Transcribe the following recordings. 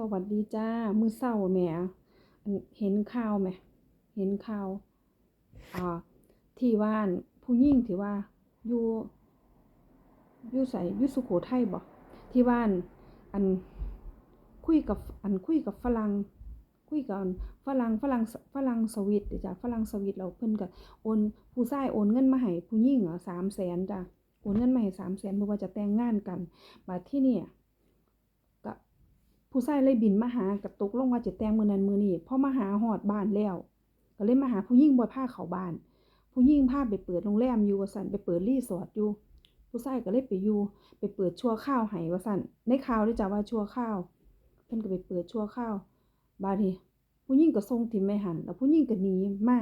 สวัสดีจ้า มือเช้าแมอันเห็นข่าวไหมเห็นข่าวอ่าที่ว่านผู้หญิงที่ว่าอยู่อยู่ไสอยู่สุโขทัยบ่ที่ว่านอันคุยกับอันคุยกับฝรั่งคุยกับอันฝรั่งฝรั่งฝรั่งสวิตจ้ะฝรั่งสวิตแล้วเพิ่นก็โอนผู้ชายโอนเงินมาให้ผู้หญิงอะ300,000จ้ะโอนเงินมาให้300,000เพื่อว่าจะแต่งงานกันบัดทีนี้ก็ ผู้ชายเลยบินมาหาก็ตกลงว่าจะแต่งมือนั้นมือนี้พอมาหาฮอดบ้านแล้ว ก็เลยมาหาผู้หญิงบ่พาเขาบ้าน ผู้หญิงพาไปเปิดโรงแรมอยู่ว่าซั่นไปเปิดรีสอร์ทอยู่ ผู้ชายก็เลยไปอยู่ไปเปิดชั่วคราวให้ว่าซั่นในข่าวเด้จ้ะว่าชั่วคราวเพิ่นก็ไปเปิดชั่วคราวบัดนี้ผู้หญิงก็ส่งทิ่มไว้หั้นแล้วผู้หญิงก็หนีมา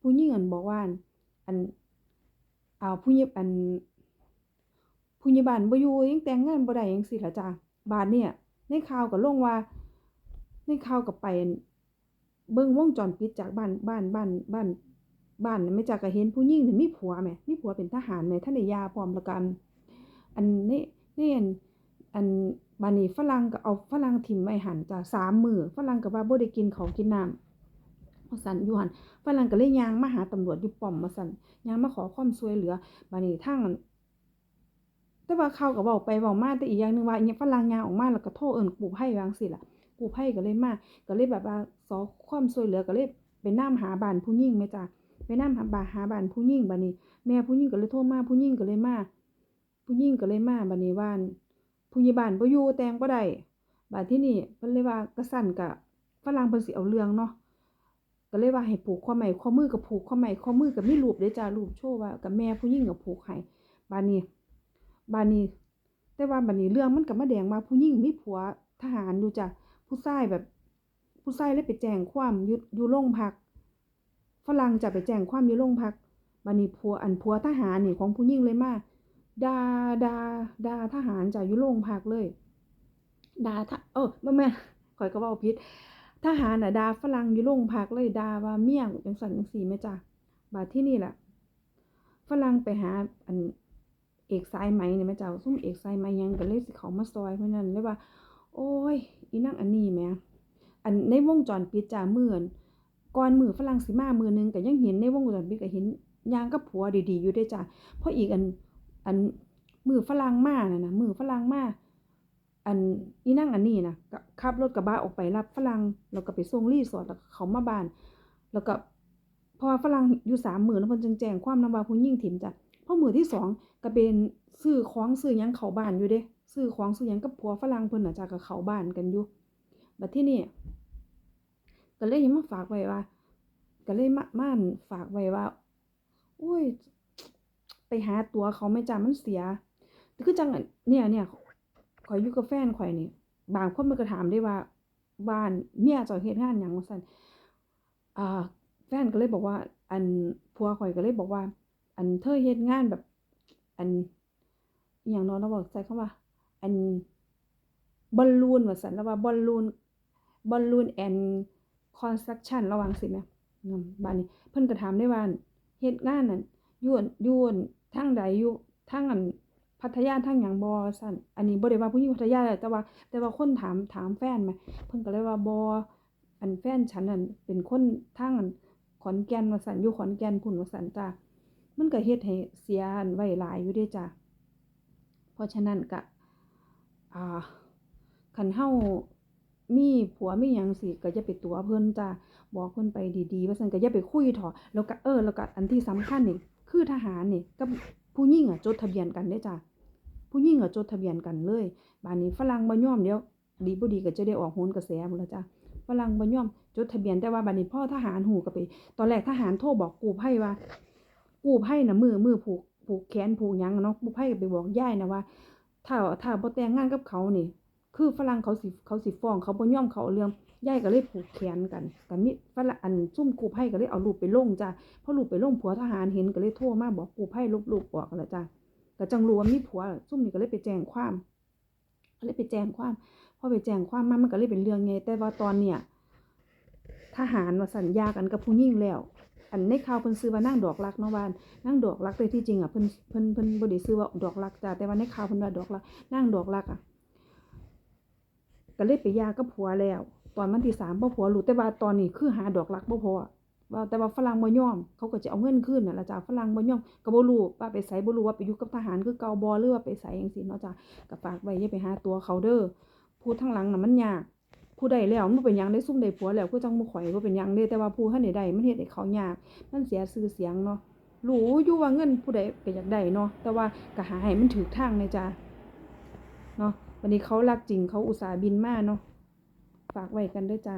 ผู้หญิงอันบอกว่าอั่นอ่าผู้ใหญ่อั่นผู้ใหญ่บ้านบ่อยู่ยังแต่งงานบ่ได้จั่งซี้ล่ะจ้ะบัดนี้ ในข่าวก็ลงว่า ในข่าวก็ไป เบิ่งวงจรปิดจากบ้านบ้านบ้านบ้านบ้านนั้นแม่จ้ะก็เห็นผู้หญิงนี่มีผัวแหมมีผัวเป็นทหารแหมทันได้หย่าพร้อมล้วก็อั่นอันในในอั่นอันบัดนี้ฝรั่งก็เอาฝรั่งถิ้มไว้หันจ้ะ3มื้อฝรั่งก็ว่าบ่ได้กินข้าวกินน้ำว่าซั่นอยู่หันฝรั่งก็เลยยางมาหาตำรวจอยู่ป้อมว่าซั่นยางมาขอความช่วยเหลือบัดนี้ทางอั่น แต่ว่าเขาก็เว้าไปเว้ามาแต่อีกอย่างหนึ่งว่าอิหยังฝรั่งยางออกมาแล้วก็โทรเอิ้นกู้ภัยว่างซี้ล่ะกู้ภัยก็เลยมาก็เลยแบบว่าขอความช่วยเหลือก็เลยไปนำหาบานผู้หญิงแหมจ้ะไปนำหาบาหาบานผู้หญิงบัดนี้ แม่ผู้หญิงก็เลยโทรมาผู้หญิงก็เลยมาผู้หญิงก็เลยมาบัดนี้ว่านผู้ใหญ่บ้านบ่อยู่แตงบ่ได้บัดที่นี้เพิ่นเลยว่าก็ซั้นก็ฝรั่งเพิ่นสิเอาเรื่องเนาะก็เลยว่าให้ผูกข้อไม้ข้อมือก็ผูกข้อไม้ข้อมือก็มีรูปเด้จ้ะรูปโชว์ว่ากับแม่ผู้หญิงก็ผูกให้บัดนี้ บันี้ แต่ว่าบันี้เรื่องมันก็มาแดงว่าผู้หญิงมีผัวทหารอยู่จ้ะผู้ชายแบบ ผู้ชายเลยไปแจ้งความอยู่อยู่โรงพักฝรั่งจะไปแจ้งความอยู่โรงพักบันี้ผัวอันผัวทหารนี่ของผู้หญิงเลยมาดาดาดาทหารจะอยู่โรงพักเลยดาทะเออบ่แม่ข้อยก็ว้าผิดทหารน่ะดาฝรั่งอยู่โรงพักเลยดาว่าเมียจั่งซั้นจังซี้แหมจ้ะบัดที่นี้ล่ะฝรั่งไปหาอัน เอกสายไหมเนี่ยแหมจ้ะซุมเอกสายไหมยังก็เลยสิเขามาซอยเพิ่นนั่นเลยว่า โอ๊ยอีนางอันนี้แหมอันในวงจรปิดจ้ะมื้อนก่อนมือฝรั่งสิมามือหนึ่งก็ยังเห็นในวงจรปิดก็เห็นยางกับผัวดีๆอยู่เดะจ้ะพออีกอันอันมือฝรั่งมานั่นน่ะมือฝรั่งมาอันอีนางอันนี้นะขับรถกระบะออกไปรับฝรั่งแล้วก็ไปส่งรีสอร์ทแล้วเขามาบ้าน แล้วก็พราะว่าฝรั่งอยู่3มื้อเนาะเพิ่นจึงแจ้งความนำว่าผู้หญิงถิ้มจ้ะ พอมือที่2ก็เป็นซื้อของซื้อยังเขาบ้านอยู่เดะซื้อของซื้อยังกับผัวฝรั่งเพิ่นน่ะจ้ะก็เขาบ้านกันอยู่บัดที่นี้ก็เลยยังมาฝากไว้ว่าก็เลยมามาอั่นฝากไว้ว่าโอ๊ยไปหาตัวเขาแหมจ้ะมันเสียคือจังเนี่ยเนี่ยข้อยอยู่กับแฟนข้อยนี่บางคนเพิ่นก็ถามเดะว่า บ้านเมียจ้าเฮ็ดงานหยังว่าซั่นอ่าแฟนก็เลยบอกว่า อันผัวข้อยก็เลยบอกว่า อันเธอเฮ็ดงานแบบ อันอิหยังเนาะเราเว้าใช้คำว่า อันบอลลูนว่าซั่นเราว่าบอลลูน Balloon and Construction เราว่าจั่งซี้แมอืมบัดนี้ เพิ่นก็ถามเดะว่าเฮ็ดงานนั่นอยู่อั่นยู่นทางใดอยู่ทางอันพัทยาทางหยังบ่ว่าซั่นอันนี้บ่ได้ว่าผู้หญิงพัทยาแต่ว่า แต่ว่าคนถามถามแฟนแหมเพิ่นก็เลยว่าบ่อั่นแฟนฉันนั่นเป็นคนทางอันขอนแก่นว่าซั่นอยู่ขอนแก่นพู้นว่าซั่นจ้ะ มันก็เฮ็ดให้เสียอันไว้หลายอยู่เดะจ้ะ เพราะฉะนั้นก็อ่าคันเรามีผัวมีหยังจั่งซี้ก็อย่าไปตัวเพิ่นจ้ะบอกเพิ่นไปดีๆ ว่าซั่นก็อย่าไปคุยถาะแล้วก็เออแล้วก็อันที่สำคัญนี่คือทหารนี่กับผู้หญิงอะจดทะเบียนกันเดะจ้ะผู้หญิงอะจดทะเบียนกันเลยบัดนี้ฝรั่งบ่ยอมเดี๋ยวดีบ่ดีก็จะได้ออกโหนกระแสพุ่นล่ะจ้ะฝรั่งบ่ยอมจดทะเบียนแต่ว่าบัดนี้พ่อทหารรู้ก็ไป ตอนแรกทหารโทรบอกกู้ภัยว่า กู้ภัยน่ะมือมือผูกผูกแขนผูกยังเนาะกู้ภัยก็ไปบอกยายนะว่า ถ้าถ้าบ่แต่งงานกับเขานี่ คือฝรั่งเขาสิเขาสิฟ้องเขาบ่ยอมเขาเรื่องยายก็เลยผูกแขนกันก็มีฝรั่งอันซุ่มกู้ภัยก็เลยเอารูปไปลงจ้ะพอรูปไปลงผัวทหารเห็นก็เลยโทรมาบอกกู้ภัยลบรูปออกนั่นล่ะจ้ะก็จังรู้ว่ามีผัวซุ่มนี้ก็เลยไปแจ้งความก็เลยไปแจ้งความพอไปแจ้งความมามันก็เลยเป็นเรื่องใหญ่แต่ว่าตอนเนี้ยทหารว่าซั่นหย่ากันกับผู้หญิงแล้ว อันในข่าวเพิ่นชื่อว่านางดอกรักเนาะว่านางดอกรักแต่ที่จริงอะเพิ่นเพิ่นเพิ่นบ่ได้ชื่อว่าดอกรักจ้ะแต่ว่าในข่าวเพิ่นว่าดอกรักนางดอกรักอะก็เลยไปยากับผัวแล้ว ตอนวันที่สามบ่ผัวรู้แต่ว่าตอนนี้คือหาดอกรักบ่พอว่าแต่ว่าฝรั่งบ่ยอม เขาก็จะเอาเงินคืนน่ะล่ะจ้ะฝรั่งบ่ยอมก็บ่รู้ว่าไปไสบ่รู้ว่าไปอยู่กับทหารคือเก่าบ่หรือว่าไปไสจังซี่เนาะจ้ะก็ฝากไว้อย่าไปหาตัวเขาเด้อผู้ทางหลังน่ะมันยาก ผู้ใดแล้วมันเป็นยังได้ซุ่มได้ผัวแล้วคือจังมู่ข่อยบ่เป็นยังเด้แต่ว่าผู้ทันได้ได้มันเฮ็ดให้เขายากมันเสียชื่อเสียงเนาะรู้อยู่ว่าเงินผู้ใดก็อยากได้เนาะแต่ว่าก็หาให้มันถูกทางเลยจ้ะเนาะวันนี้เขารักจริงเขาอุตส่าห์บินมาเนาะฝากไว้กันเด้อจ้ะ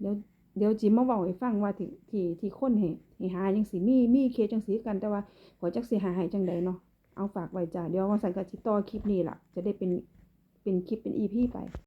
เดี๋ยวเดี๋ยวจิมาเว้าให้ฟังว่าที่ที่ที่คนให้ให้หาจังซี่มีมีเคจังซี่กันแต่ว่าขอจักสิหาให้จังใดเนาะเอาฝากไว้จ้ะเดี๋ยวว่าซั่นก็สิต่อคลิปนี้ล่ะ จะได้เป็นเป็นคลิปเป็น EP ไป